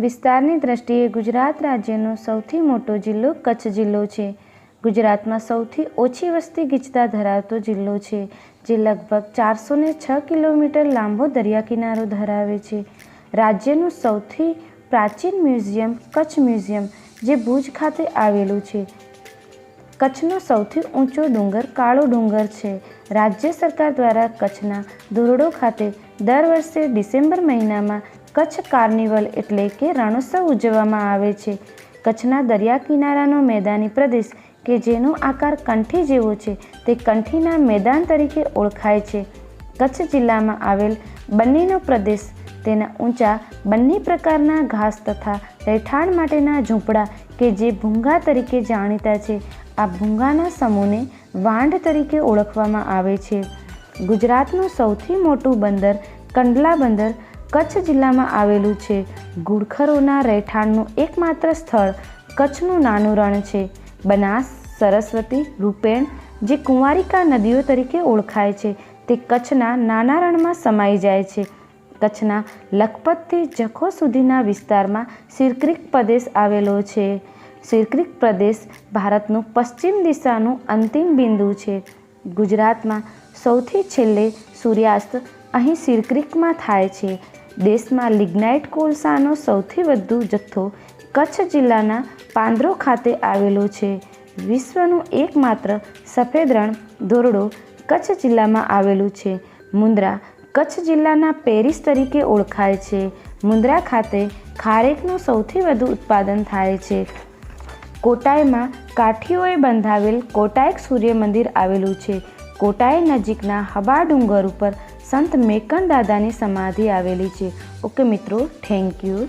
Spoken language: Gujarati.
વિસ્તારની દ્રષ્ટિએ ગુજરાત રાજ્યનો સૌથી મોટો જિલ્લો કચ્છ જિલ્લો છે. ગુજરાતમાં સૌથી ઓછી વસ્તી ગીચતા ધરાવતો જિલ્લો છે, જે લગભગ ચારસો ને છ કિલોમીટર લાંબો દરિયા કિનારો ધરાવે છે. રાજ્યનું સૌથી પ્રાચીન મ્યુઝિયમ કચ્છ મ્યુઝિયમ, જે ભુજ ખાતે આવેલું છે. કચ્છનો સૌથી ઊંચો ડુંગર કાળો ડુંગર છે. રાજ્ય સરકાર દ્વારા કચ્છના ધોરડો ખાતે દર વર્ષે ડિસેમ્બર મહિનામાં કચ્છ કાર્નિવલ એટલે કે રણોત્સવ ઉજવવામાં આવે છે. કચ્છના દરિયા કિનારાનો મેદાની પ્રદેશ કે જેનો આકાર કંઠી જેવો છે તે કંઠીના મેદાન તરીકે ઓળખાય છે. કચ્છ જિલ્લામાં આવેલ બંનેનો પ્રદેશ તેના ઊંચા બંને પ્રકારના ઘાસ તથા રહેઠાણ માટેના ઝૂંપડા કે જે ભૂંગા તરીકે જાણીતા છે. આ ભૂંગાના સમૂહને વાંઢ તરીકે ઓળખવામાં આવે છે. ગુજરાતનું સૌથી મોટું બંદર કંડલા બંદર કચ્છ જિલ્લામાં આવેલું છે. ઘુડખરોના રહેઠાણનું એકમાત્ર સ્થળ કચ્છનું નાનું રણ છે. બનાસ, સરસ્વતી, રૂપેણ, જે કુંવારિકા નદીઓ તરીકે ઓળખાય છે, તે કચ્છના નાના રણમાં સમાઈ જાય છે. કચ્છના લખપતથી જખો સુધીના વિસ્તારમાં સિરક્રિક પ્રદેશ આવેલો છે. સિરક્રિક પ્રદેશ ભારતનું પશ્ચિમ દિશાનું અંતિમ બિંદુ છે. ગુજરાતમાં સૌથી છેલ્લે સૂર્યાસ્ત અહીં સિરક્રિકમાં થાય છે. દેશમાં લિગ્નાઇટ કોલસાનો સૌથી વધુ જથ્થો કચ્છ જિલ્લાના પાંદરો ખાતે આવેલો છે. વિશ્વનું એકમાત્ર સફેદ રણ ધોરડો કચ્છ જિલ્લામાં આવેલું છે. મુન્દ્રા કચ્છ જિલ્લાના પેરિસ તરીકે ઓળખાય છે. મુન્દ્રા ખાતે ખારેકનું સૌથી વધુ ઉત્પાદન થાય છે. કોટાઈમાં કાઠીઓએ બંધાવેલ કોટાયક સૂર્ય મંદિર આવેલું છે. કોટાઈ નજીકના હબા ડુંગર ઉપર સંત મેકન દાદાની સમાધિ આવેલી છે. ઓકે મિત્રો થેન્ક યુ